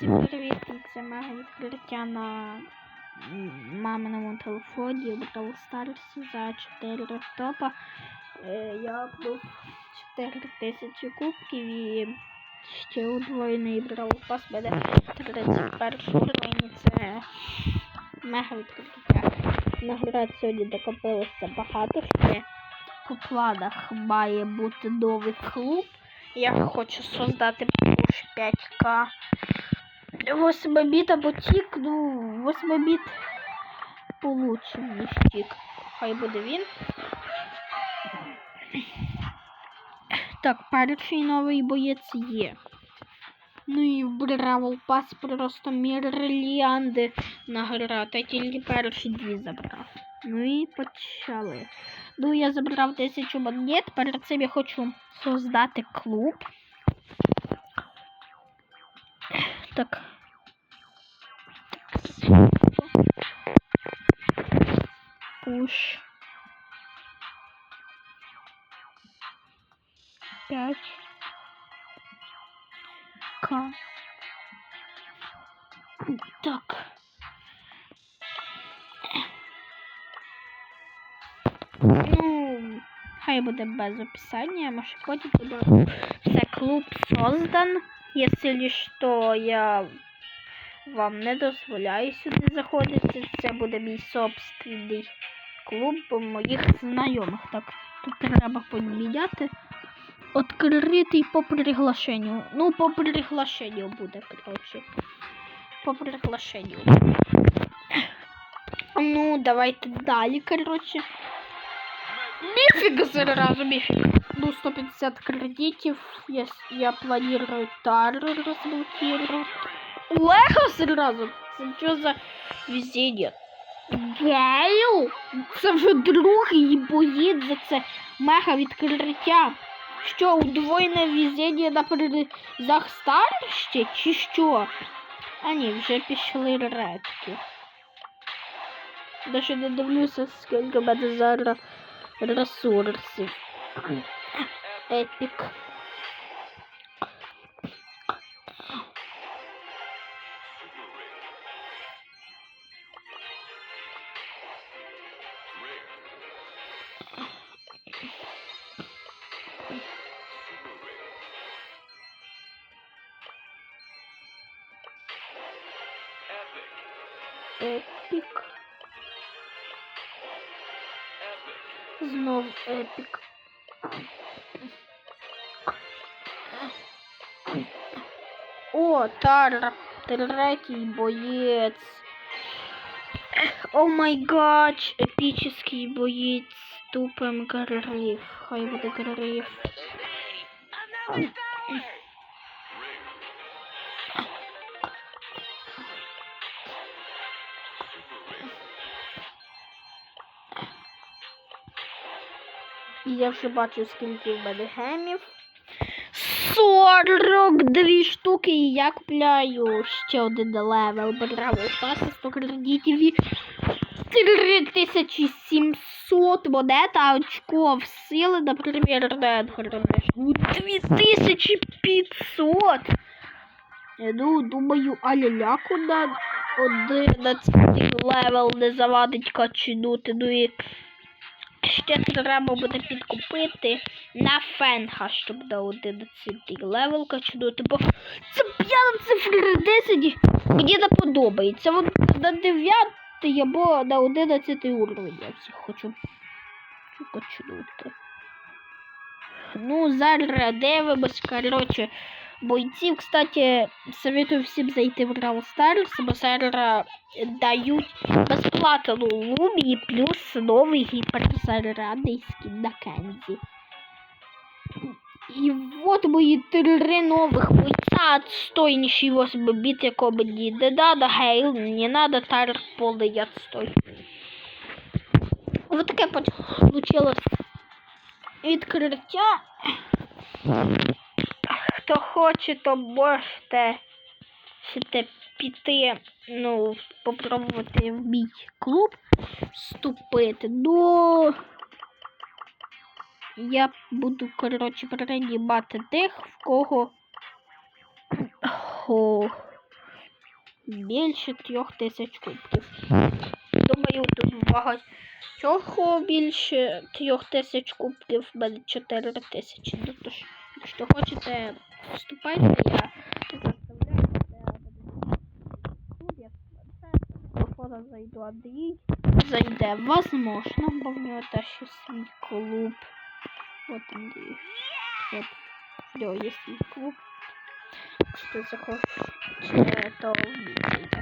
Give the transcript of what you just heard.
Всім привіт, це мега відкриття на маминому телефоні Brawl Stars за 4 топа. Е, Я був 4 тисячі кубків і ще удвоєний Brawl Pass буде 31 уровень. Це мега відкриття. Наград сьогодні докопилося багато ще. По планах має бути новий клуб. Я хочу создати пуш 5К. 8 біт або тік, ну, 8 біт получше, ніж тік. Хай буде він. Так, перший новий боєць є. Ну і в Бравл Пас просто мірліанди наград. Я тільки перші дві забрав. Ну і почали. Ну, я забрав тисячу монет. Перед цим я хочу создати клуб. Так. Пуш. Пять. К. Так. Ну, хай буде без описання, може потім добавлю. Все, клуб создан. Если что, я вам не дозволяю сюди заходити. Це буде мій собственний клуб моїх знайомих. Так, тут треба поміняти. Откритий по приглашенню. Ну, по приглашенню буде, коротше. По приглашенню. Ну, давайте далі, коротше. Мифик сразу мифик. Ну, 150 кредитов. Я, я планирую тару разблокировать. Лего сразу. Що за везение? Гейл? Це вже другий боїть за це мега відкриття. Що, удвоєне везіння на призах старощі, чи що? А ні, вже пішли редки. Даже не дивлюся, скільки в мене зараз ресурсів. Епік. Епік. Знов епік. О, Тара, третій боєць. О май гад, епічний боєць тупим гриф. Хай буде гриф. І я вже бачу, скільки в мене гемів. 42 штуки і я купляю ще один левел. Браво, паса 100 кредитів і 3700 монет, а очков сили, наприклад, Редгар. 2500. Ну, думаю, аля-ля куди 11 левел не завадить качнути. Ну і ще треба буде підкупити на фенга, щоб на 11 левел качнути, бо це п'яна цифра 10 мені не подобається. От на 9 або на 11 уровень я всіх хочу качнути. Ну, зараз дивимось, коротше, бойців, кстати, советую всім зайти в Brawl Stars, бо зараз дають безплатну лумі плюс новий гіперзарядний скін на Кензі. І от мої три нових бойця отстойніші 8 біт, якого мені не надо гейл, не надо тар повний отстой. Вот таке получилось відкриття. Хто хоче, то можете ще піти, ну, попробувати в мій клуб вступити. Ну я буду, коротше, приймати тих, в кого. О, більше трьох тисяч кубків. Думаю, тут багатьох більше трьох тисяч кубків, в мене чотири тисячі. Тож, якщо хочете, вступайте, я заставляю тут, я телефона зайду Андрій. Зайде, возможно, бо в нього теж свій клуб. Вот Андрій. Вот. Нього є свій клуб. Якщо захочете, то в мій зайде.